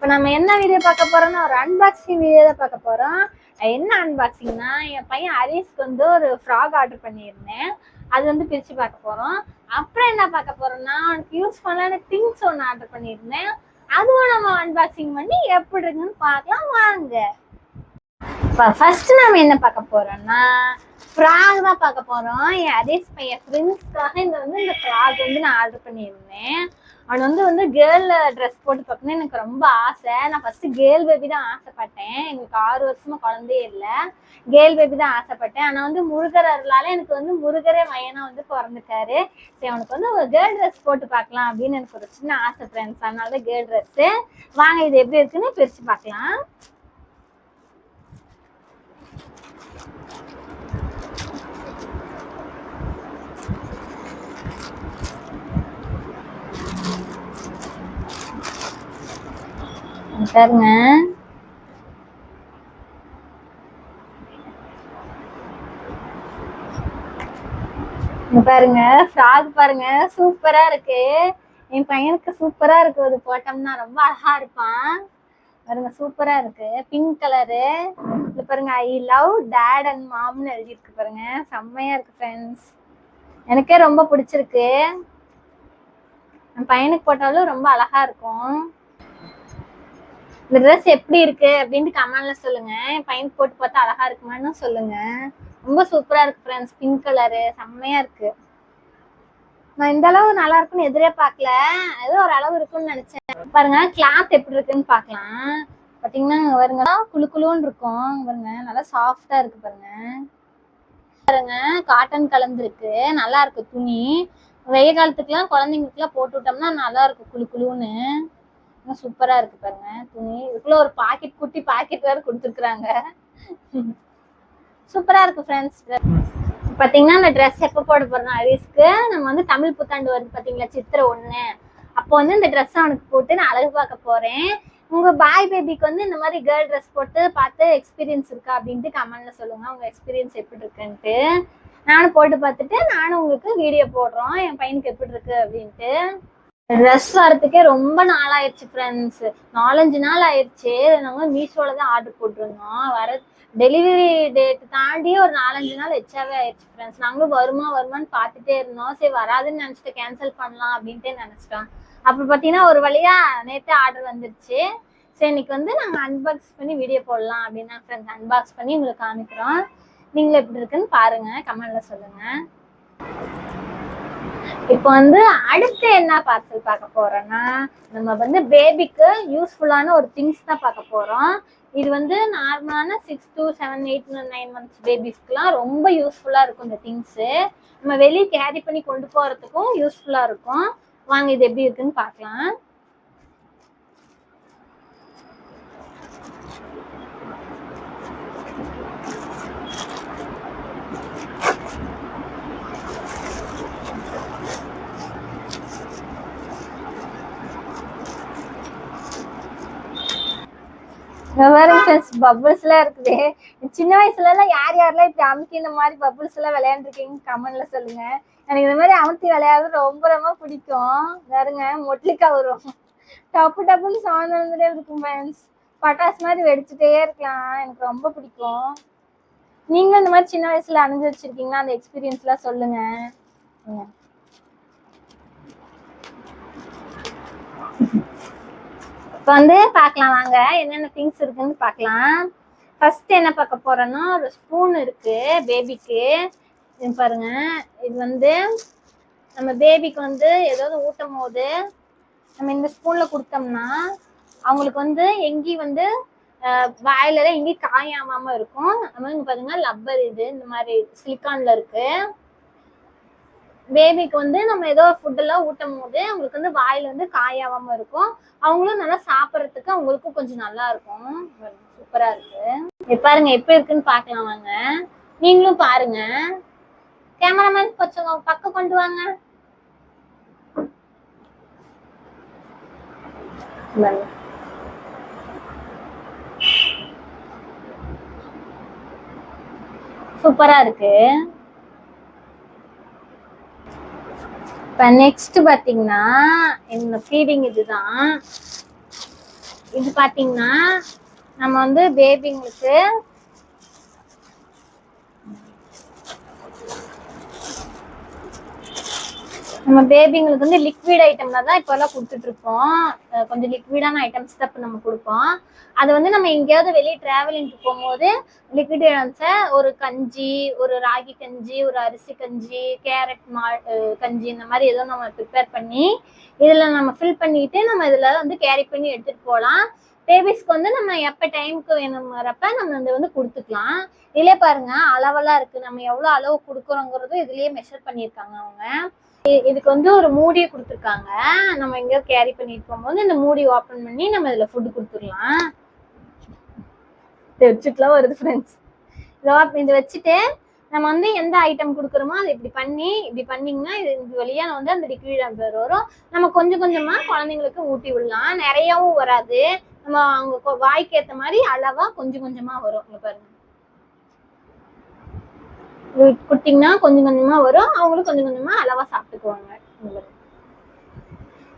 இப்போ நம்ம என்ன வீடியோ பார்க்க போறோம்னா ஒரு அன்பாக்சிங் வீடியோ தான் பார்க்க போறோம். என்ன அன்பாக்சிங்னா என் பையன் ஹரிஸ்க்கு வந்து ஒரு ஃப்ராக் ஆர்டர் பண்ணியிருந்தேன். அது வந்து பிரிச்சு பார்க்க போறோம். அப்புறம் என்ன பார்க்க போறோம்னா அவனுக்கு யூஸ் பண்ணலான திங்ஸ் ஒன்று ஆர்டர் பண்ணியிருந்தேன். அதுவும் நம்ம அன்பாக்சிங் பண்ணி எப்படி இருக்குன்னு பார்க்கலாம். வாங்க. ஃபர்ஸ்ட் நாம என்ன பார்க்க போறோம்னா ஃப்ராக் தான் பார்க்க போறோம். என் அதே பையன் ஃப்ரெண்ட்ஸ்க்காக இந்த வந்து இந்த ஃப்ராக் வந்து நான் ஆர்டர் பண்ணியிருந்தேன். அவன் வந்து வந்து கேர்ள் ட்ரெஸ் போட்டு பார்க்கணும்னு எனக்கு ரொம்ப ஆசை. நான் ஃபர்ஸ்ட் கேர்ள் பேபி தான் ஆசைப்பட்டேன். எங்களுக்கு ஆறு வருஷமா குழந்தையே இல்லை. கேர்ள் பேபி தான் ஆசைப்பட்டேன். ஆனால் வந்து முருகர் அருளால எனக்கு வந்து முருகரே மையனா வந்து பிறந்துட்டாரு. சரி அவனுக்கு வந்து ஒரு கேர்ள் ட்ரெஸ் போட்டு பார்க்கலாம் அப்படின்னு எனக்கு ஒரு சின்ன ஆசை ஃப்ரெண்ட்ஸ் அதனால தான் கேர்ள் ட்ரெஸ்ஸு வாங்க இது எப்படி இருக்குன்னு பிரித்து பார்க்கலாம். பாருங்க. பாருங்க ஃப்ராக் பாருங்க சூப்பரா இருக்கு. என் பையனுக்கு சூப்பரா இருக்கு அது போட்டோம்னா. ரொம்ப அழகா இருப்பான். பாருங்க சூப்பரா இருக்கு. பிங்க் கலரு இது பாருங்க ஐ லவ் டேட் அண்ட் மாம்னு எழுதியிருக்கு பாருங்க. செம்மையா இருக்கு ஃப்ரெண்ட்ஸ் எனக்கே ரொம்ப பிடிச்சிருக்கு. என் பையனுக்கு போட்டாலும் ரொம்ப அழகா இருக்கும். இந்த ட்ரெஸ் எப்படி இருக்கு அப்படின்ட்டு கமெண்ட்ல சொல்லுங்க. என் போட்டு பார்த்தா அழகா இருக்குமான்னு சொல்லுங்க. ரொம்ப சூப்பரா இருக்கு ஃப்ரெண்ட்ஸ் பிங்க் கலரு செம்மையா இருக்கு. நான் இந்த அளவு நல்லா இருக்குன்னு எதிரே பார்க்கல. ஏதோ ஒரு அளவு இருக்கும்னு நினைச்சேன். பாருங்க கிளாத் எப்படி இருக்குன்னு பார்க்கலாம். பாத்தீங்கன்னா பாருங்க குளு குழுன்னு இருக்கும். பாருங்க நல்லா சாஃப்டா இருக்கு பாருங்க. பாருங்க காட்டன் கலந்துருக்கு. நல்லா இருக்கு துணி. வெயில் காலத்துக்குலாம் குழந்தைங்களுக்குலாம் போட்டு விட்டோம்னா நல்லா இருக்கும் குழு குழுன்னு. சூப்பரா இருக்கு பாருங்க. துணி. இதுக்குள்ள ஒரு பாக்கெட் குட்டி பாக்கெட் வேற கொடுத்துருக்குறாங்க. சூப்பரா இருக்கு ஃப்ரெண்ட்ஸ் பாத்தீங்கன்னா இந்த ட்ரெஸ் எப்போ போட போறோம் ஹரிஸ்க்கு நம்ம வந்து தமிழ் புத்தாண்டு வருது பாத்தீங்களா? சித்திரை ஒண்ணு. அப்போ வந்து இந்த ட்ரெஸ் அவனுக்கு போட்டு நான் அழகு பார்க்க போறேன். உங்க பாய் பேபிக்கு வந்து இந்த மாதிரி கேர்ள் ட்ரெஸ் போட்டு பார்த்து எக்ஸ்பீரியன்ஸ் இருக்கா அப்படின்ட்டு கமெண்ட்ல சொல்லுங்க. உங்க எக்ஸ்பீரியன்ஸ் எப்படி இருக்குன்ட்டு. நானும் போட்டு பார்த்துட்டு நானும் உங்களுக்கு வீடியோ போடுறோம். என் பையனுக்கு எப்படி இருக்கு அப்படின்ட்டு. ட்ரெஸ் வரத்துக்கே ரொம்ப நாள் ஆயிடுச்சு ஃப்ரெண்ட்ஸ் நாலஞ்சு நாள் ஆயிடுச்சு. நாங்கள் மீஷோவில் தான் ஆர்டர் போட்டிருந்தோம். வர டெலிவரி டேட் தாண்டி ஒரு நாலஞ்சு நாள் எச்சாவே ஆயிடுச்சு ஃப்ரெண்ட்ஸ் நாங்களும் வருமா வருமான்னு பார்த்துட்டே இருந்தோம். சரி வராதுன்னு நினச்சிட்டு கேன்சல் பண்ணலாம் அப்படின்ட்டு நினச்சிட்டோம். அப்புறம் பார்த்தீங்கன்னா ஒரு வழியா நேற்று ஆர்டர் வந்துருச்சு. சரி இன்னைக்கு வந்து நாங்கள் அன்பாக்ஸ் பண்ணி வீடியோ போடலாம் அப்படின்னா ஃப்ரெண்ட்ஸ் அன்பாக்ஸ் பண்ணி உங்களுக்கு காமிக்கிறோம். நீங்களும் எப்படி இருக்குன்னு பாருங்க. கமெண்டில் சொல்லுங்கள் இப்போ வந்து அடுத்து என்ன பார்சல் பார்க்க போறோம்னா நம்ம வந்து பேபிக்கு யூஸ்ஃபுல்லான ஒரு திங்ஸ் தான் பார்க்க போறோம். இது வந்து நார்மலான six to seven eight nine months பேபிஸ்க்குலாம் ரொம்ப யூஸ்ஃபுல்லாக இருக்கும் இந்த திங்ஸு நம்ம வெளியே கேரி பண்ணி கொண்டு போகிறதுக்கும் யூஸ்ஃபுல்லாக இருக்கும். வாங்க இது எப்படி இருக்குன்னு பார்க்கலாம். பபுள்ஸ் எல்லாம் இருக்குது. சின்ன வயசுல எல்லாம் யார் யாரெல்லாம் இப்படி அமுக்கி இந்த மாதிரி பபுள்ஸ் எல்லாம் விளையாண்டுருக்கீங்க கமெண்ட்ல சொல்லுங்க. எனக்கு இந்த மாதிரி அமுத்தி விளையாடுறது ரொம்ப ரொம்ப பிடிக்கும். வேறுங்க மொட்லிக்கா வரும். டப்பு டப்புன்னு சவுண்ட் வந்துட்டே இருக்கும் ஃப்ரெண்ட்ஸ் பட்டாசு மாதிரி வெடிச்சுட்டே இருக்கலாம். எனக்கு ரொம்ப பிடிக்கும். நீங்களும் இந்த மாதிரி சின்ன வயசுல அணிஞ்சு வச்சிருக்கீங்களா? அந்த எக்ஸ்பீரியன்ஸ்லாம் சொல்லுங்க. இப்போ வந்து பார்க்கலாம் வாங்க. என்னென்ன திங்ஸ் இருக்குன்னு பார்க்கலாம் ஃபர்ஸ்ட் என்ன பார்க்க போறோம்னா ஒரு ஸ்பூன் இருக்கு பேபிக்கு இது பாருங்க. இது வந்து நம்ம பேபிக்கு வந்து ஏதாவது ஊட்டும் போது நம்ம இந்த ஸ்பூன்ல கொடுத்தோம்னா அவங்களுக்கு வந்து எங்கேயும் வந்து அஹ், வாயில எங்கேயும் காயாம இருக்கும். நம்ம இங்க பாருங்க லப்பர் இது இந்த மாதிரி சிலிக்கான்ல இருக்கு. பேபிக்கு வந்து நம்ம ஏதோ ஃபுட்டெல்லாம் ஊட்டும் போது அவங்களுக்கு வந்து வாயில் வந்து காயாவாம இருக்கும். அவங்களும் நல்லா சாப்பிட்றதுக்கு அவங்களுக்கும் கொஞ்சம் நல்லா இருக்கும். சூப்பரா இருக்கு. பாருங்க எப்படி இருக்குன்னு பார்க்கலாம் வாங்க. நீங்களும் பாருங்க. கேமராமேன் கொஞ்சம் பக்கம் கொண்டு வாங்க. சூப்பரா இருக்கு. இப்ப நெக்ஸ்ட் பாத்தீங்கன்னா இந்த ஃபீடிங் இதுதான். இது பாத்தீங்கன்னா நம்ம வந்து பேபிங்களுக்கு நம்ம பேபிங்களுக்கு வந்து லிக்விட் ஐட்டம்ல தான் இப்போ எல்லாம் கொடுத்துட்டு இருக்கோம் கொஞ்சம் லிக்விடான ஐட்டம்ஸ் தான் இப்போ நம்ம கொடுப்போம். அது வந்து நம்ம எங்கேயாவது வெளியே டிராவலிங்க்கு போகும்போது லிக்விட் ஐட்டம்ஸை ஒரு கஞ்சி ஒரு ராகி கஞ்சி ஒரு அரிசி கஞ்சி கேரட் மா கஞ்சி இந்த மாதிரி ஏதோ நம்ம ப்ரிப்பேர் பண்ணி இதில் நம்ம ஃபில் பண்ணிட்டு நம்ம இதில் வந்து கேரி பண்ணி எடுத்துகிட்டு போகலாம். பேபிஸ்க்கு வந்து நம்ம எப்போ டைமுக்கு வேணுங்கிறப்ப நம்ம இதை வந்து கொடுத்துக்கலாம். இதுலேயே பாருங்க அளவெல்லாம் இருக்கு. நம்ம எவ்வளோ அளவு கொடுக்குறோங்கிறதும் இதுலயே மெஷர் பண்ணியிருக்காங்க அவங்க. இதுக்கு வந்து ஒரு மூடியை கொடுத்துருக்காங்க. நம்ம எங்கேயோ கேரி பண்ணிட்டு போகும்போது இந்த மூடி ஓப்பன் பண்ணி நம்ம இதில் ஃபுட்டு கொடுத்துடலாம். தெரிச்சுட்டுலாம் வருது ஃப்ரெண்ட்ஸ் இதை இதை வச்சுட்டு நம்ம வந்து எந்த ஐட்டம் கொடுக்குறோமோ அதை இப்படி பண்ணி இப்படி பண்ணிங்கன்னா இது இது வழியா வந்து அந்த லிக்விட் வரும். நம்ம கொஞ்சம் கொஞ்சமா குழந்தைங்களுக்கு ஊட்டி விடலாம். நிறையவும் வராது. நம்ம அவங்க வாய்க்கு ஏத்த மாதிரி அளவா கொஞ்சம் கொஞ்சமா வரும். இங்க பாருங்க. குட்டிங்கன்னா கொஞ்சம் கொஞ்சமா வரும். அவங்களும் கொஞ்சம் கொஞ்சமா அளவா சாப்பிட்டுக்குவாங்க.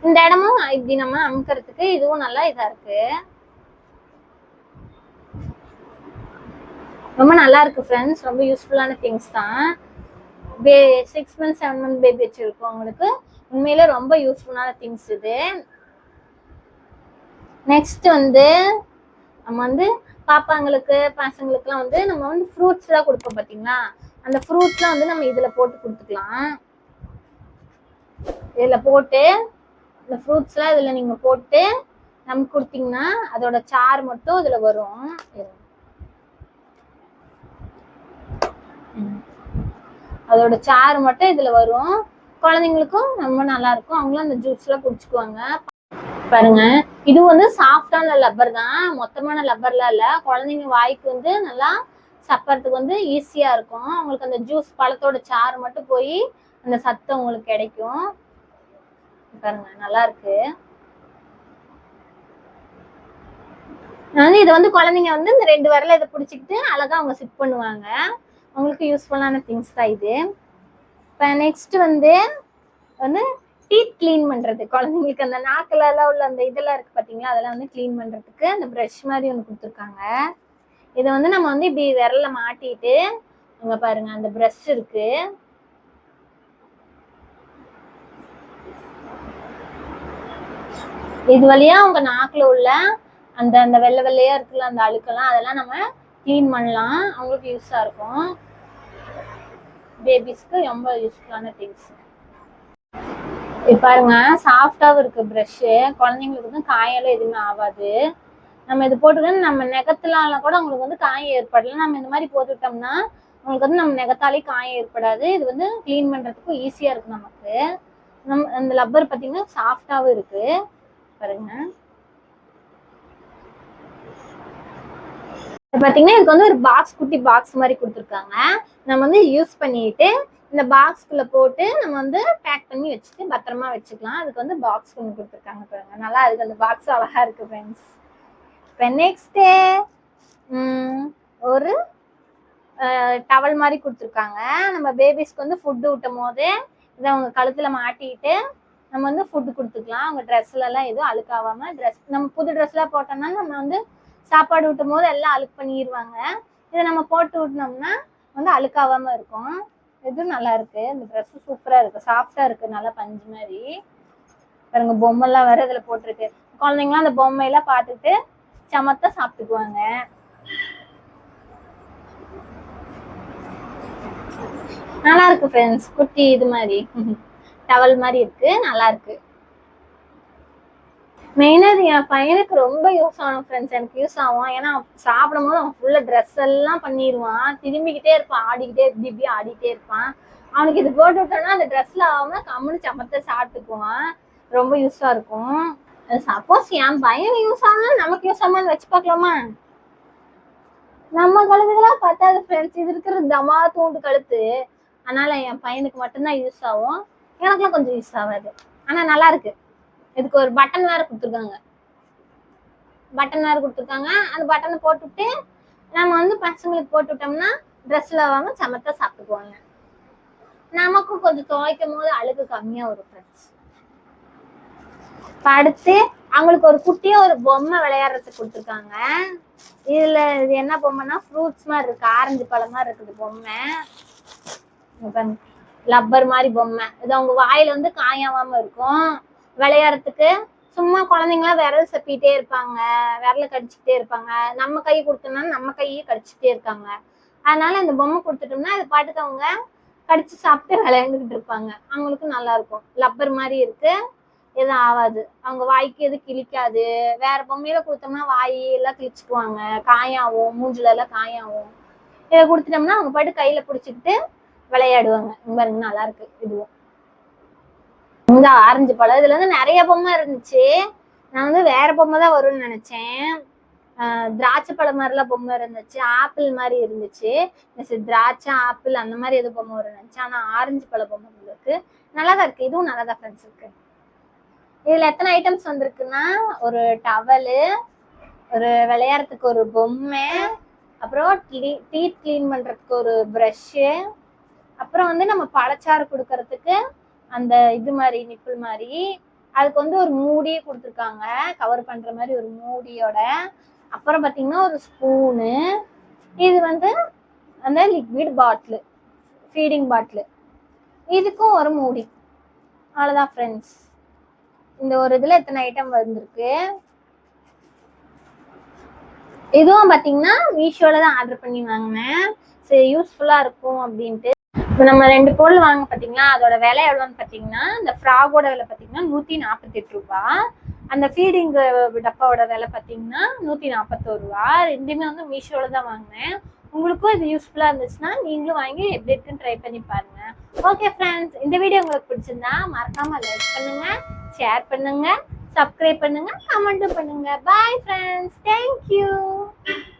இந்த இடமும் இப்படி நம்ம அமுக்கிறதுக்கு இதுவும் நல்லா இதா இருக்கு. ரொம்ப நல்லா இருக்கு ஃப்ரெண்ட்ஸ் ரொம்ப யூஸ்ஃபுல்லான திங்ஸ் தான். பே six month seven month baby வச்சிருக்கோம் அவங்களுக்கு உண்மையில ரொம்ப யூஸ்ஃபுல்லான திங்ஸ் இது. நெக்ஸ்ட் வந்து நம்ம வந்து பாப்பாங்களுக்கு பசங்களுக்குலாம் வந்து நம்ம வந்து ஃப்ரூட்ஸ்லாம் கொடுப்போம் பார்த்தீங்களா அந்த ஃப்ரூட்ஸ்லாம் வந்து நம்ம இதில் போட்டு கொடுத்துக்கலாம். இதில் போட்டு இந்த ஃப்ரூட்ஸ்லாம் இதில் நீங்கள் போட்டு நமக்கு கொடுத்தீங்கன்னா அதோட சாறு மட்டும் இதில் வரும். அதோட சாறு மட்டும் இதுல வரும். குழந்தைங்களுக்கும் ரொம்ப நல்லா இருக்கும். அவங்களும் அந்த ஜூஸ்லாம் குடிச்சுக்குவாங்க. பாருங்க. இது வந்து சாஃப்டான லப்பர் தான். மொத்தமான லப்பர்லாம் இல்ல. குழந்தைங்க வாய்க்கு வந்து நல்லா சப்பறதுக்கு வந்து ஈஸியா இருக்கும். அவங்களுக்கு அந்த ஜூஸ் பழத்தோட சாறு மட்டும் போய் அந்த சத்து உங்களுக்கு கிடைக்கும். பாருங்க நல்லா இருக்கு. நான் வந்து இதை வந்து குழந்தைங்க வந்து இந்த ரெண்டு வரல இதை பிடிச்சிக்கிட்டு அழகா அவங்க சிப் பண்ணுவாங்க. அவங்களுக்கு யூஸ்ஃபுல்லான திங்ஸ் தான் இது. இப்போ நெக்ஸ்ட் வந்து வந்து டீத் க்ளீன் பண்றது. குழந்தைங்களுக்கு அந்த நாக்குல எல்லாம் உள்ள அந்த இதெல்லாம் இருக்கு பாத்தீங்களா? அதெல்லாம் வந்து க்ளீன் பண்றதுக்கு அந்த ப்ரஷ் மாதிரி ஒன்று கொடுத்துருக்காங்க. இதை வந்து நம்ம வந்து இப்படி விரல மாட்டிட்டு இங்க பாருங்க அந்த ப்ரஷ் இருக்கு. இது வழியா உங்க நாக்குல உள்ள அந்த அந்த வெள்ளை வெள்ளையா இருக்குல்ல அந்த அழுக்கெல்லாம் அதெல்லாம் நம்ம க்ளீன் பண்ணலாம். அவங்களுக்கு யூஸா இருக்கும். பேபிஸ்க்கு ரொம்ப யூஸ்ஃபுல்லான திங்ஸ் இது பாருங்க சாஃப்டாவும் இருக்கு ப்ரஷ்ஷு குழந்தைங்களுக்கு வந்து காயெல்லாம் எதுவுமே ஆகாது. நம்ம இது போட்டுக்கிட்டு நம்ம நெகத்துலால கூட அவங்களுக்கு வந்து காயம் ஏற்படல. நம்ம இந்த மாதிரி போட்டுக்கிட்டோம்னா உங்களுக்கு வந்து நம்ம நெகத்தாலே காயம் ஏற்படாது. இது வந்து க்ளீன் பண்ணுறதுக்கும் ஈஸியா இருக்கு நமக்கு. நம் அந்த லப்பர் பார்த்தீங்கன்னா சாஃப்டாகவும் இருக்கு. பாருங்க. பார்த்தீங்கன்னா இதுக்கு வந்து ஒரு பாக்ஸ் குட்டி பாக்ஸ் மாதிரி கொடுத்துருக்காங்க. நம்ம வந்து யூஸ் பண்ணிட்டு இந்த பாக்ஸ்குள்ள போட்டு நம்ம வந்து பேக் பண்ணி வச்சுட்டு பத்திரமா வச்சுக்கலாம். அதுக்கு வந்து பாக்ஸ் கொண்டு கொடுத்துருக்காங்க பாருங்க. நல்லா இருக்கு அந்த பாக்ஸ் அழகா இருக்கு ஃப்ரெண்ட்ஸ் இப்போ நெக்ஸ்ட்டு ஒரு டவல் மாதிரி கொடுத்துருக்காங்க. நம்ம பேபிஸ்க்கு வந்து ஃபுட்டு ஊட்டும் போது இதை அவங்க கழுத்தில் மாட்டிட்டு நம்ம வந்து ஃபுட்டு கொடுத்துக்கலாம். அவங்க ட்ரெஸ்லலாம் எதுவும் அழுக்காகாமல் ட்ரெஸ் நம்ம புது ட்ரெஸ்லாம் போட்டோம்னா நம்ம வந்து சாப்பாடு ஊட்டும் போது எல்லாம் அழுக்கு பண்ணிடுவாங்க இதை நம்ம போட்டு விட்டோம்னா வந்து அழுக்காவாம இருக்கும். இது நல்லா இருக்கு இந்த ட்ரெஸ் சூப்பரா இருக்கு. சாஃப்டா இருக்கு. நல்லா பஞ்சு மாதிரி பாருங்க பொம்மைலாம் வேற இதுல போட்டிருக்கு. குழந்தைங்களாம் அந்த பொம்மையெல்லாம் பார்த்துட்டு சமத்தா சாப்பிட்டுக்குவாங்க. நல்லா இருக்கு ஃப்ரெண்ட்ஸ் குட்டி இது மாதிரி டவல் மாதிரி இருக்கு. நல்லா இருக்கு மெயினாக இது என் பையனுக்கு ரொம்ப யூஸ் ஆகும் ஃப்ரெண்ட்ஸ் எனக்கு யூஸ் ஆகும் ஏன்னா சாப்பிடும் போது அவன் ஃபுல்லாக ட்ரெஸ் எல்லாம் பண்ணிடுவான் திரும்பிக்கிட்டே இருப்பான். ஆடிக்கிட்டே இப்படி இப்படி ஆடிட்டே இருப்பான். அவனுக்கு இது போட்டு விட்டோம்னா அந்த ட்ரெஸ்ல ஆகாம கம்முன்னு சமத்தை சாப்பிட்டுக்குவான். ரொம்ப யூஸாக இருக்கும். சப்போஸ் என் பையன் யூஸ் ஆகணும் நமக்கு யூஸ் ஆகாமல் வச்சு பார்க்கலாமா? நம்ம கழுத்துக்கெல்லாம் பத்தாது ஃப்ரெண்ட்ஸ் இது இருக்கிற தமா தூண்டு கழுத்து. அதனால என் பையனுக்கு மட்டும்தான் யூஸ் ஆகும். எனக்குலாம் கொஞ்சம் யூஸ் ஆகாது. ஆனால் நல்லா இருக்கு. இதுக்கு ஒரு பட்டன் வேற கொடுத்துருக்காங்க. பட்டன் வேற கொடுத்துருக்காங்க. அந்த பட்டனை போட்டுவிட்டு நம்ம வந்து பசங்களுக்கு போட்டு விட்டோம்னா ட்ரெஸ்ல வாங்க சமத்தா சாப்பிட்டுக்குவாங்க. நமக்கும் கொஞ்சம் துவைக்கும் போது அழுக்கு கம்மியாக வரும் ஃப்ரெண்ட்ஸ் அடுத்து அவங்களுக்கு ஒரு குட்டியா ஒரு பொம்மை விளையாடுறதுக்கு கொடுத்துருக்காங்க. இதுல இது என்ன பொம்மைனா ஃப்ரூட்ஸ் மாதிரி இருக்கு. ஆரஞ்சு பழம் மாதிரி இருக்குது பொம்மை. லப்பர் மாதிரி பொம்மை. இது அவங்க வாயில வந்து காயாவாம இருக்கும். விளையாடுறதுக்கு சும்மா குழந்தைங்களாம் விரல் சப்பிட்டே இருப்பாங்க விரல கடிச்சிட்டே இருப்பாங்க. நம்ம கை கொடுத்தோம்னா நம்ம கையே கடிச்சிட்டே இருக்காங்க. அதனால இந்த பொம்மை கொடுத்துட்டோம்னா அது பாட்டுக்கு அவங்க கடிச்சு சாப்பிட்டு விளையாண்டுக்கிட்டு இருப்பாங்க. அவங்களுக்கு நல்லா இருக்கும் லப்பர் மாதிரி இருக்கு. எதுவும் ஆகாது. அவங்க வாய்க்கு எதுவும் கிழிக்காது. வேற பொம்மையில கொடுத்தோம்னா வாய் எல்லாம் கிழிச்சுக்குவாங்க. காயாகும் மூஞ்சில எல்லாம் காயாகும் இதை கொடுத்துட்டோம்னா அவங்க பாட்டு கையில பிடிச்சிக்கிட்டு விளையாடுவாங்க. இங்க மாதிரி நல்லா இருக்கு. இதுவும். இந்த ஆரஞ்சு பழம். இதுல வந்து நிறைய பொம்மை இருந்துச்சு. நான் வந்து வேற பொம்மை தான் வரும்னு நினைச்சேன். திராட்சை பழம் மாதிரிலாம் பொம்மை இருந்துச்சு. ஆப்பிள் மாதிரி இருந்துச்சு. திராட்சை ஆப்பிள் அந்த மாதிரி எது பொம்மை வரும் நினைச்சேன். ஆனா ஆரஞ்சு பழ பொம்மை இருக்கு நல்லா தான் இருக்கு. இதுவும் நல்லா தான் ஃப்ரெண்ட்ஸ் இருக்கு. இதுல எத்தனை ஐட்டம்ஸ் வந்திருக்குன்னா ஒரு டவலு ஒரு விளையாடுறதுக்கு ஒரு பொம்மை அப்புறம் டீத் க்ளீன் பண்றதுக்கு ஒரு ப்ரஷ்ஷு அப்புறம் வந்து நம்ம பழச்சாறு கொடுக்கறதுக்கு அந்த இது மாதிரி நிப்பிள் மாதிரி அதுக்கு வந்து ஒரு மூடியே கொடுத்துருக்காங்க. கவர் பண்ற மாதிரி ஒரு மூடியோட. அப்புறம் பார்த்தீங்கன்னா ஒரு ஸ்பூனு இது வந்து அந்த லிக்விட் பாட்டிலு ஃபீடிங் பாட்டிலு இதுக்கும் ஒரு மூடி. அவ்வளோதான் ஃப்ரெண்ட்ஸ் இந்த ஒரு இதில் எத்தனை ஐட்டம் வந்திருக்கு? இதுவும் பார்த்தீங்கன்னா மீஷோவில் தான் ஆர்டர் பண்ணி வாங்கினேன். சரி யூஸ்ஃபுல்லாக இருக்கும் அப்படின்ட்டு. இப்போ நம்ம ரெண்டு பொருள் வாங்க பார்த்தீங்களா அதோட விலை எவ்வளோன்னு பார்த்தீங்கன்னா இந்த ஃப்ராகோட விலை பார்த்தீங்கன்னா நூற்றி நாற்பத்தெட்டு ரூபா. அந்த ஃபீடிங் டப்பாவோட விலை பார்த்தீங்கன்னா நூற்றி நாற்பத்தோரு ரூபா. ரெண்டுமே வந்து மீஷோவில் தான் வாங்கினேன். உங்களுக்கும் இது யூஸ்ஃபுல்லாக இருந்துச்சுன்னா நீங்களும் வாங்கி எப்படி இருக்குன்னு ட்ரை பண்ணி பாருங்க. ஓகே ஃப்ரெண்ட்ஸ் இந்த வீடியோ உங்களுக்கு பிடிச்சிருந்தா மறக்காமல் லைக் பண்ணுங்க ஷேர் பண்ணுங்க சப்ஸ்கிரைப் பண்ணுங்க கமெண்ட்டும் பண்ணுங்க. Bye friends thank you